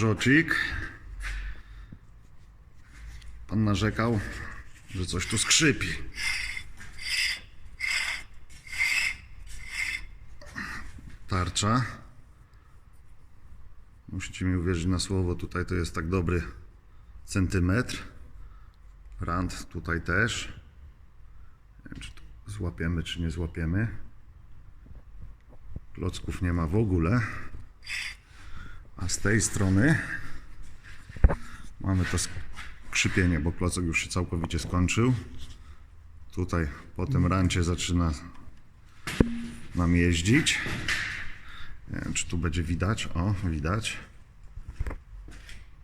Peugeotik. Pan narzekał, że coś tu skrzypi. Tarcza. Musicie mi uwierzyć na słowo, tutaj to jest tak dobry centymetr. Rand tutaj też. Nie wiem, czy tu złapiemy, czy nie złapiemy. Klocków nie ma w ogóle. A z tej strony mamy to skrzypienie, bo klocek już się całkowicie skończył. Tutaj po tym rancie zaczyna nam jeździć. Nie wiem, czy tu będzie widać. O, widać.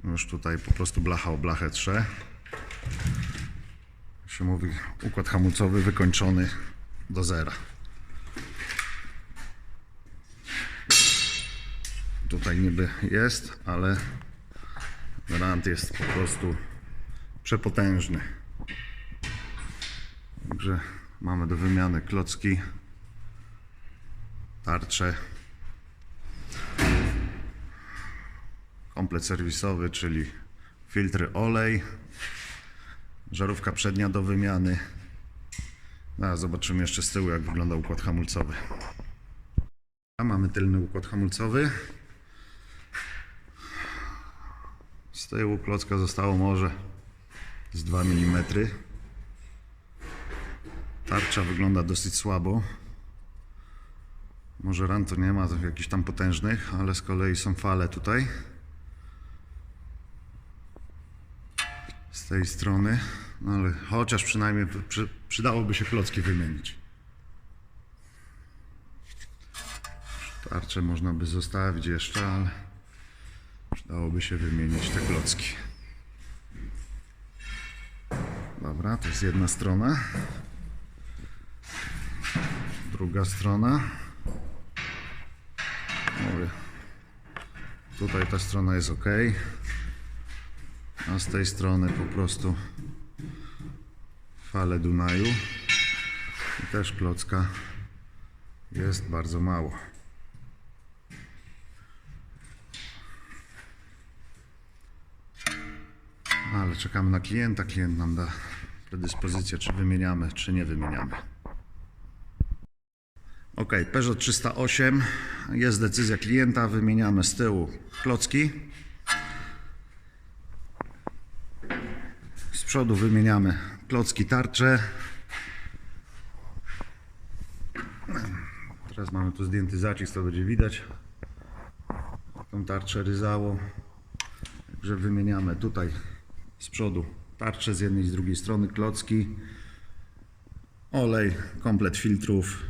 Już tutaj po prostu blacha o blachę trze. Się mówi, układ hamulcowy wykończony do zera. Tutaj niby jest, ale rant jest po prostu przepotężny. Także mamy do wymiany klocki, tarcze, komplet serwisowy, czyli filtry olej, żarówka przednia do wymiany. Zaraz zobaczymy jeszcze z tyłu, jak wygląda układ hamulcowy. A mamy tylny układ hamulcowy. Z tyłu klocka zostało może z 2 mm. Tarcza wygląda dosyć słabo. Może ran to nie ma jakichś tam potężnych, ale z kolei są fale tutaj. Z tej strony. No ale chociaż przynajmniej przy, przydałoby się klocki wymienić. Tarczę można by zostawić jeszcze, ale przydałoby się wymienić te klocki. Dobra, to jest jedna strona. Druga strona. Mówię. Tutaj ta strona jest ok. A z tej strony po prostu fale Dunaju. I też klocka jest bardzo mało. Ale czekamy na klienta. Klient nam da predyspozycję, czy wymieniamy, czy nie wymieniamy. Ok, Peugeot 308. Jest decyzja klienta. Wymieniamy z tyłu klocki. Z przodu wymieniamy klocki tarcze. Teraz mamy tu zdjęty zacisk, to będzie widać. Tą tarczę ryzało. Także wymieniamy tutaj z przodu tarczę z jednej i z drugiej strony, klocki, olej, komplet filtrów.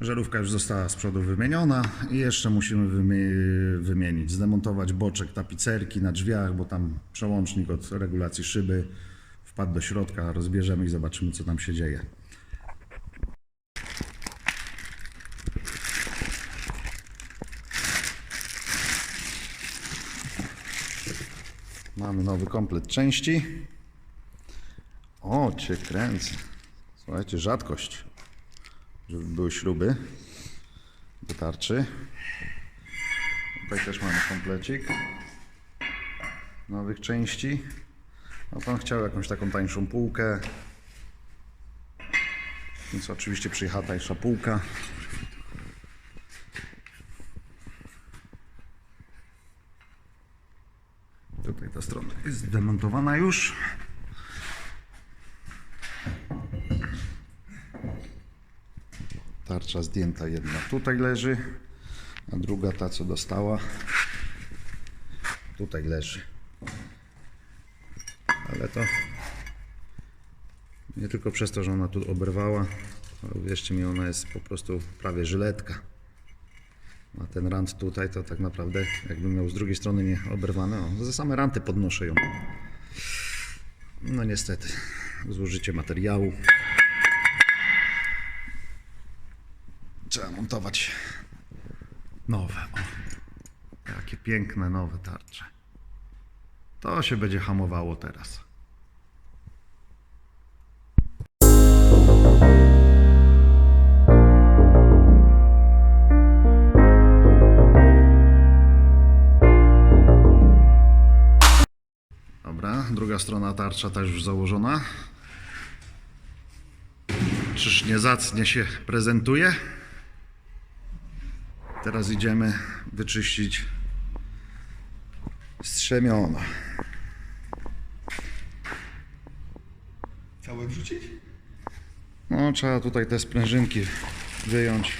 Żarówka już została z przodu wymieniona i jeszcze musimy wymie- wymienić, zdemontować boczek tapicerki na drzwiach, bo tam przełącznik od regulacji szyby wpadł do środka, rozbierzemy i zobaczymy co tam się dzieje. Mamy nowy komplet części. O, cię kręcę. Słuchajcie, rzadkość, żeby były śruby do tarczy. Tutaj też mamy komplecik nowych części. No pan chciał jakąś taką tańszą półkę. Więc oczywiście przyjechała tańsza półka. Tutaj ta strona zdemontowana już. Tarcza zdjęta jedna tutaj leży, a druga ta co dostała tutaj leży. Ale to nie tylko przez to, że ona tu oberwała, ale uwierzcie mi, ona jest po prostu prawie żyletka. A ten rant tutaj to tak naprawdę, jakbym miał z drugiej strony nie oberwane, o, za same ranty podnoszę ją. No niestety, zużycie materiału. Trzeba montować nowe. O, jakie piękne nowe tarcze. To się będzie hamowało teraz. Druga strona tarcza też już założona. Czyż nie zacnie się prezentuje? Teraz idziemy wyczyścić strzemiona. Całe wrzucić? No, trzeba tutaj te sprężynki wyjąć,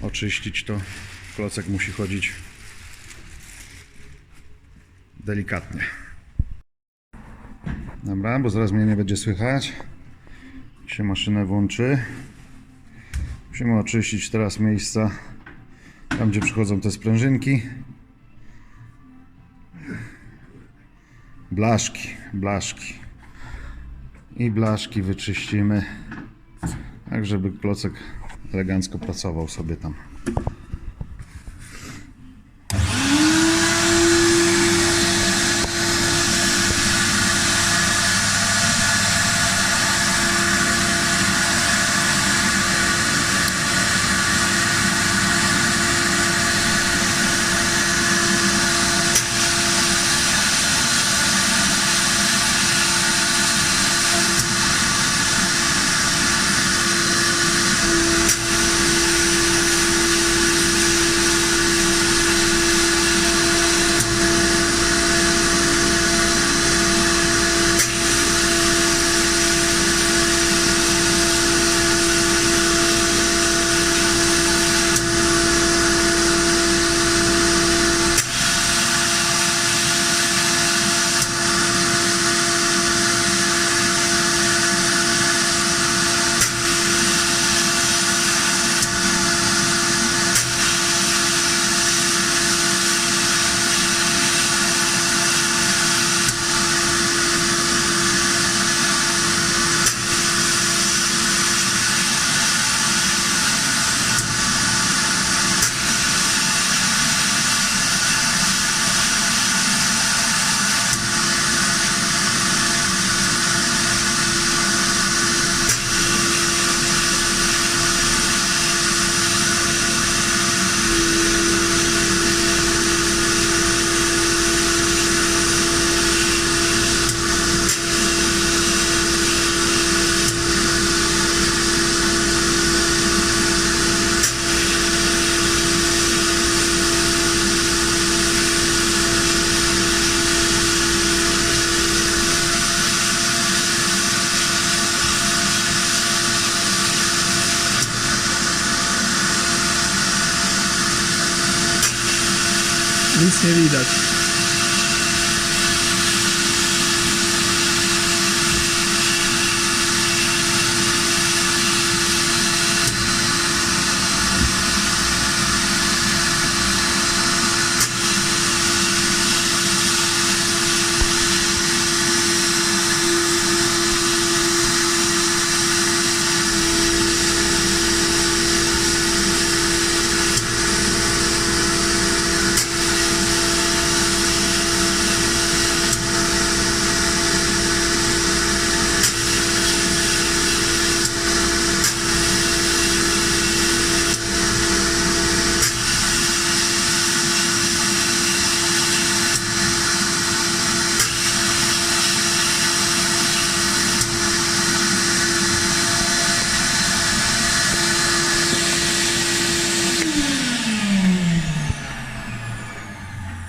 oczyścić to. Klocek musi chodzić delikatnie. Dobra, bo zaraz mnie nie będzie słychać. Jak się maszynę włączy. Musimy oczyścić teraz miejsca, tam gdzie przychodzą te sprężynki. Blaszki, blaszki i blaszki wyczyścimy, tak żeby klocek elegancko pracował sobie tam. Nic nie widać.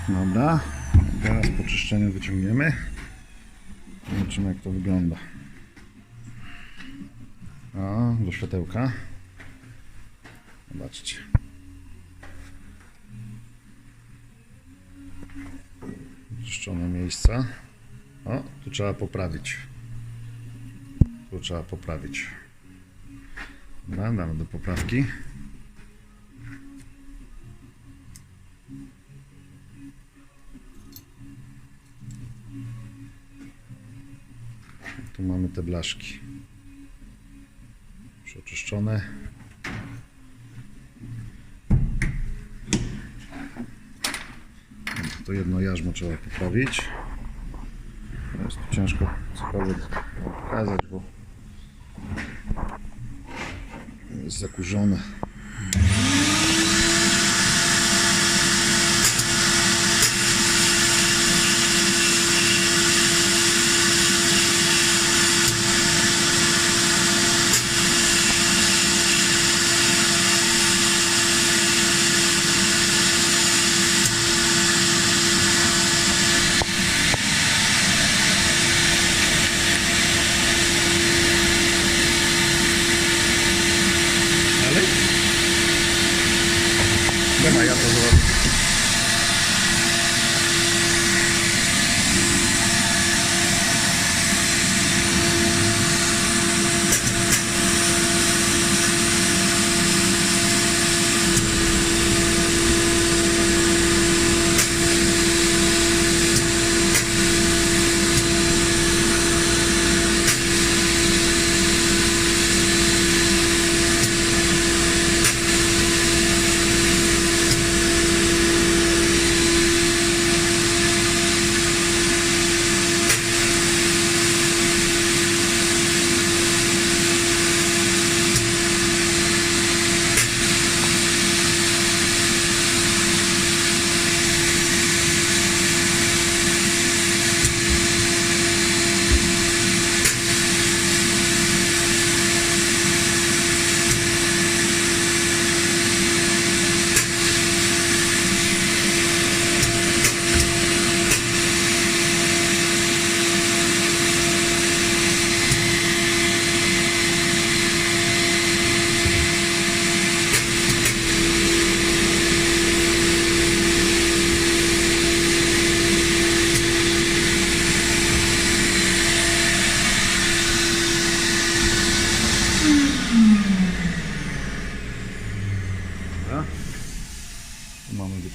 Dobra, teraz po czyszczeniu wyciągniemy. Zobaczymy jak to wygląda. O, do światełka. Zobaczcie. Czyszczone miejsca. O, tu trzeba poprawić. Tu trzeba poprawić. Dobra, damy do poprawki. Tu mamy te blaszki. Już oczyszczone. To jedno jarzmo trzeba poprawić. Jest tu ciężko cokolwiek pokazać, bo jest zakurzone.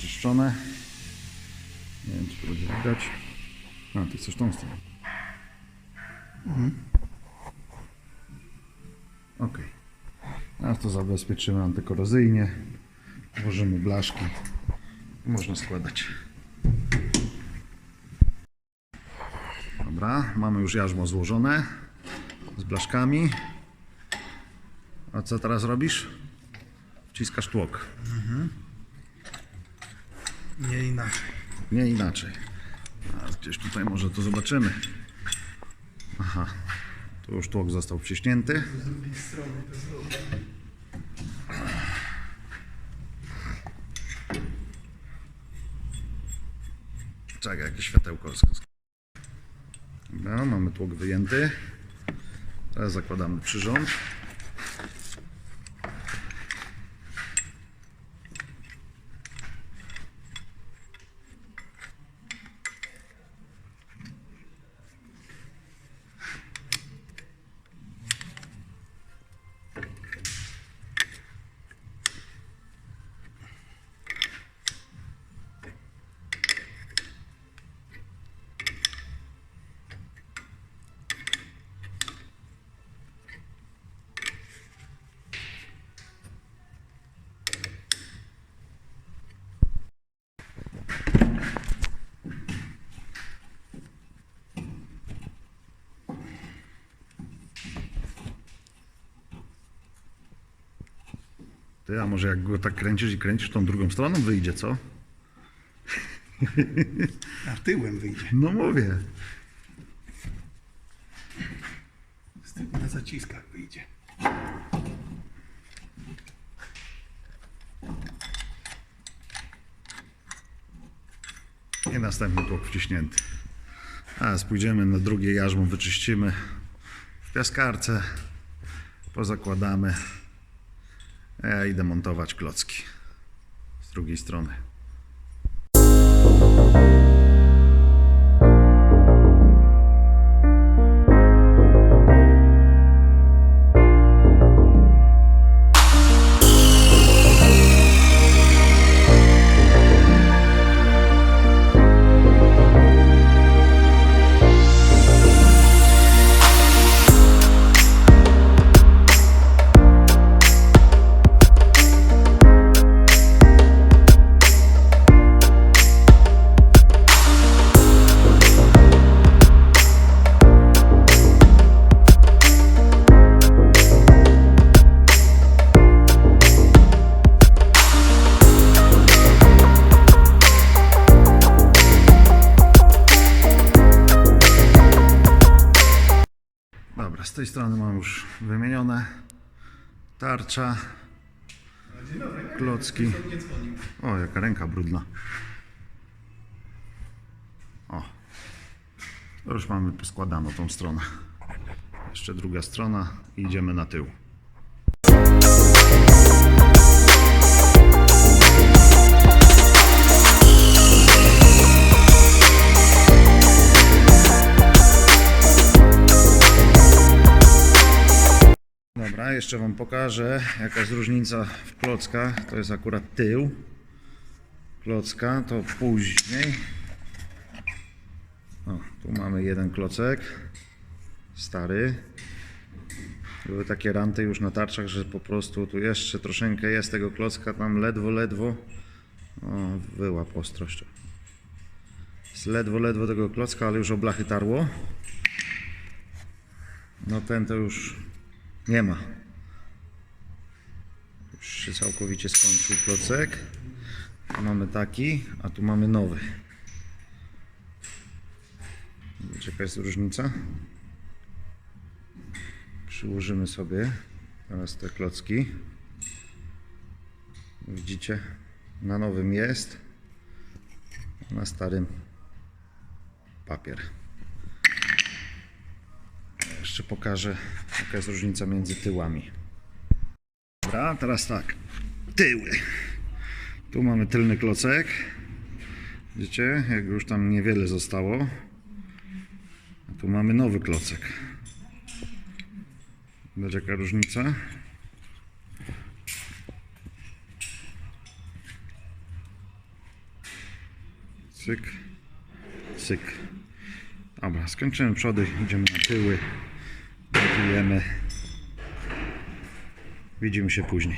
Stronę. Nie wiem, czy to będzie widać. A, ty chcesz tą stronę. Ok. Teraz to zabezpieczymy antykorozyjnie. Włożymy blaszki. Można składać. Dobra, mamy już jarzmo złożone z blaszkami. A co teraz robisz? Wciskasz tłok. Nie inaczej. Nie inaczej. A gdzieś tutaj może to zobaczymy. Aha, tu już tłok został wciśnięty. Z drugiej strony to zrobię. Czekaj, jakieś światełko. Dobra, mamy tłok wyjęty. Teraz zakładamy przyrząd. A może jak go tak kręcisz i kręcisz tą drugą stroną wyjdzie, co? A tyłem wyjdzie. No mówię. Z tyłu na zaciskach wyjdzie. I następny tłok wciśnięty. A pójdziemy na drugie jarzmo, wyczyścimy w piaskarce, pozakładamy. A Ja idę montować klocki z drugiej strony. Tarcza, klocki. O, jaka ręka brudna. O. To już mamy poskładano tą stronę. Jeszcze druga strona i idziemy na tył. Dobra, jeszcze Wam pokażę jaka jest różnica w klockach. To jest akurat tył klocka, to później. O, tu mamy jeden klocek, stary. Były takie ranty już na tarczach, że po prostu tu jeszcze troszeczkę jest tego klocka, tam ledwo, ledwo. O, wyłap ostrość. Jest ledwo, ledwo tego klocka, ale już o blachy tarło. No ten to już nie ma. Już się całkowicie skończył klocek. Tu mamy taki, a tu mamy nowy. Wiecie jaka jest różnica? Przyłożymy sobie teraz te klocki. Widzicie? Na nowym jest, na starym papier. Jeszcze pokażę, jaka jest różnica między tyłami. Dobra, teraz tak. Tyły. Tu mamy tylny klocek. Widzicie, jak już tam niewiele zostało. A tu mamy nowy klocek. Widać jaka różnica? Cyk. Cyk. Dobra, skończymy przody, idziemy na tyły. Widzimy się później.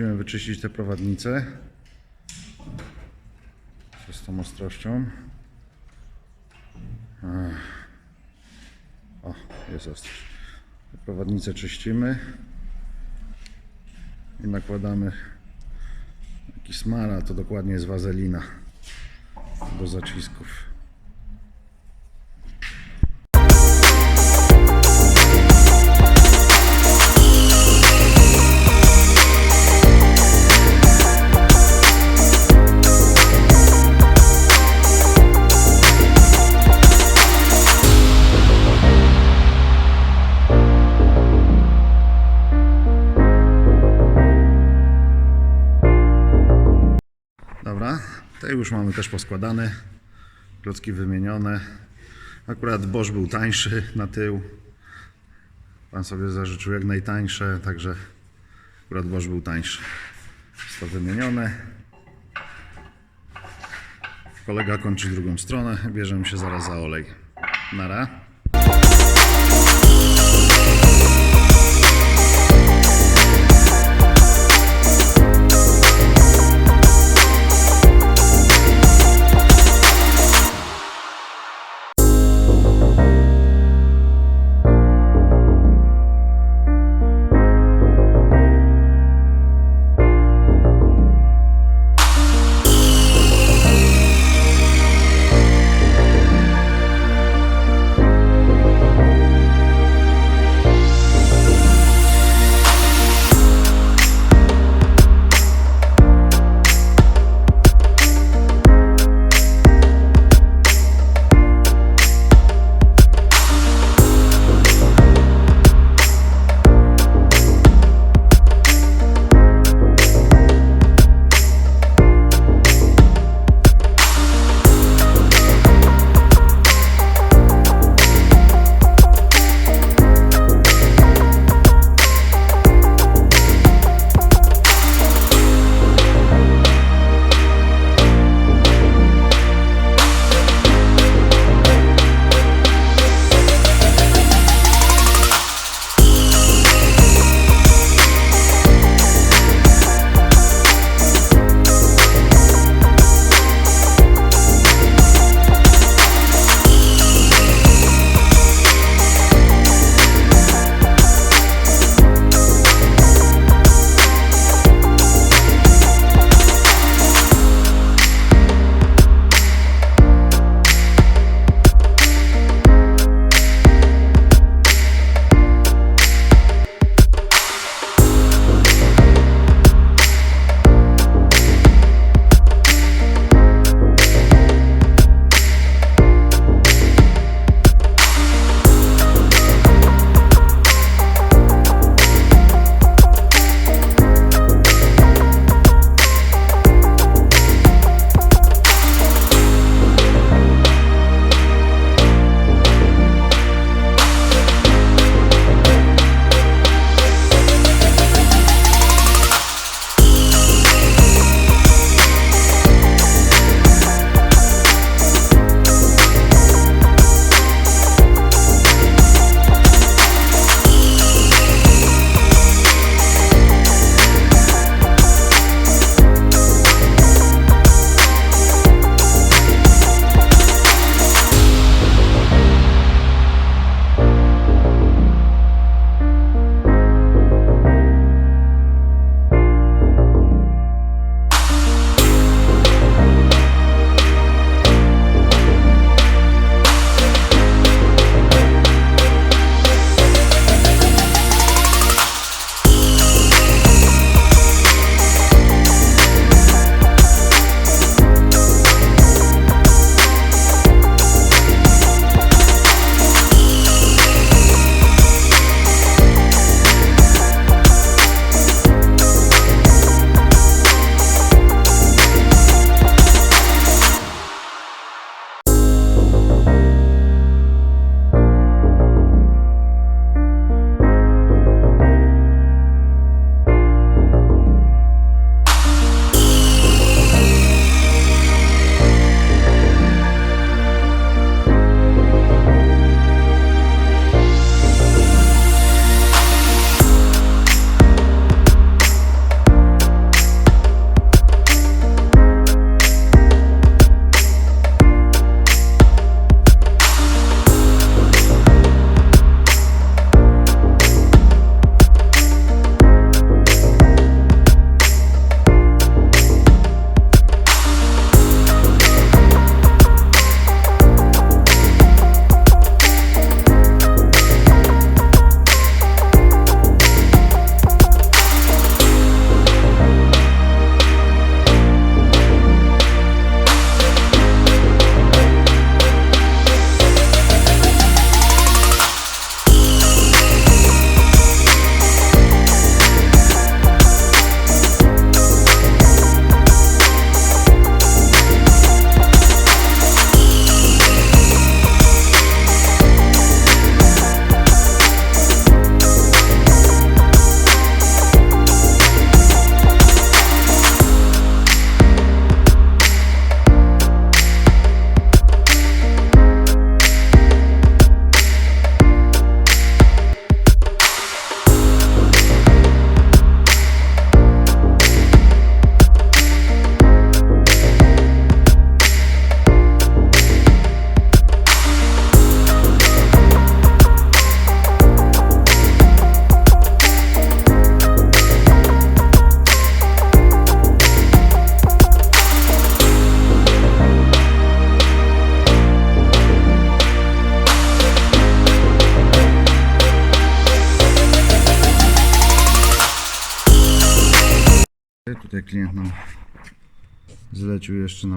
Musimy wyczyścić te prowadnice. Z tą ostrością. O, jest ostrość. Te Prowadnicę czyścimy. I nakładamy taki smara, to dokładnie jest wazelina do zacisków. Już mamy też poskładane. Klocki wymienione. Akurat Bosch był tańszy na tył. Pan sobie zażyczył jak najtańsze, także akurat Bosch był tańszy. Jest to wymienione. Kolega kończy drugą stronę. Bierzemy się zaraz za olej. Nara.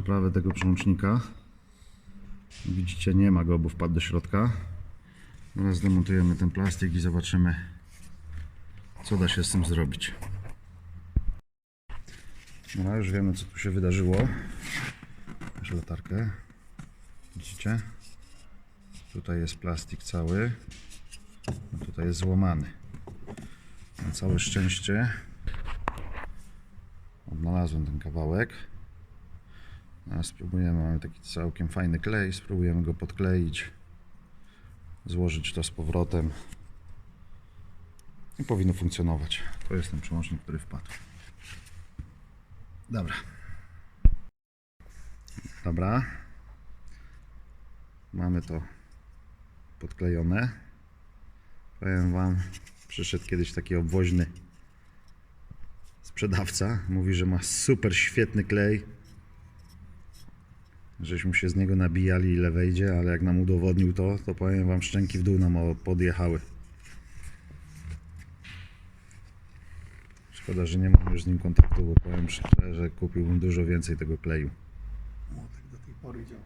Naprawę tego przełącznika. Widzicie, nie ma go, bo wpadł do środka. Teraz demontujemy ten plastik i zobaczymy, co da się z tym zrobić. No, już wiemy, co tu się wydarzyło. Masz latarkę. Widzicie? Tutaj jest plastik cały. A tutaj jest złamany. Na całe szczęście odnalazłem ten kawałek. Spróbujemy, mamy taki całkiem fajny klej, spróbujemy go podkleić, złożyć to z powrotem i powinno funkcjonować. To jest ten przełącznik, który wpadł. Dobra. Dobra. Mamy to podklejone. Powiem Wam, przyszedł kiedyś taki obwoźny sprzedawca. Mówi, że ma super świetny klej. Żeśmy się z niego nabijali ile wejdzie, ale jak nam udowodnił to, to powiem Wam, szczęki w dół nam podjechały. Szkoda, że nie mam już z nim kontaktu, bo powiem szczerze, że kupiłbym dużo więcej tego kleju. Młotek do tej pory działa.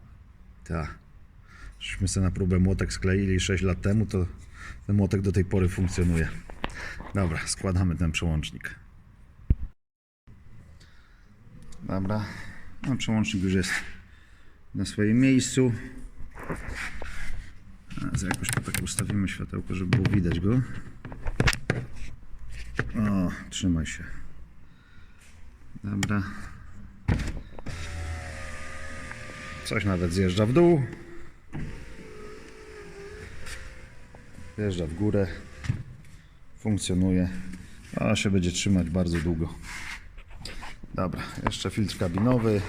Tak. Żeśmy sobie na próbę młotek skleili 6 lat temu, to ten młotek do tej pory funkcjonuje. Dobra, składamy ten przełącznik. Dobra, no, przełącznik już jest na swoim miejscu. Teraz jakoś to tak ustawimy światełko, żeby było widać go. O, trzymaj się. Dobra. Coś nawet zjeżdża w dół. Wjeżdża w górę. Funkcjonuje. A się będzie trzymać bardzo długo. Dobra, jeszcze filtr kabinowy.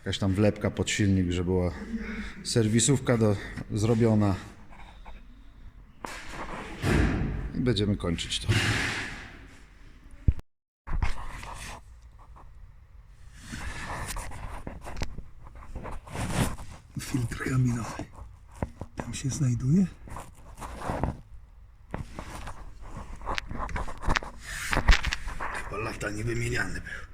Jakaś tam wlepka pod silnik, że była serwisówka do, zrobiona. I będziemy kończyć to. Filtr kaminowy. Tam się znajduje? Chyba lata niewymieniany był.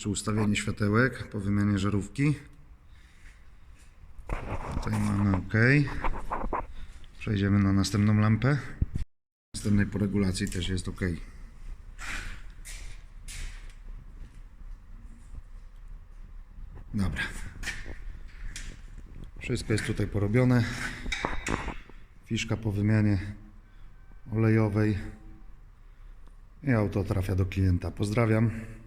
Jeszcze ustawienie światełek po wymianie żarówki. Tutaj mamy OK. Przejdziemy na następną lampę. Następnej po regulacji też jest OK. Dobra. Wszystko jest tutaj porobione. Fiszka po wymianie olejowej. I auto trafia do klienta. Pozdrawiam.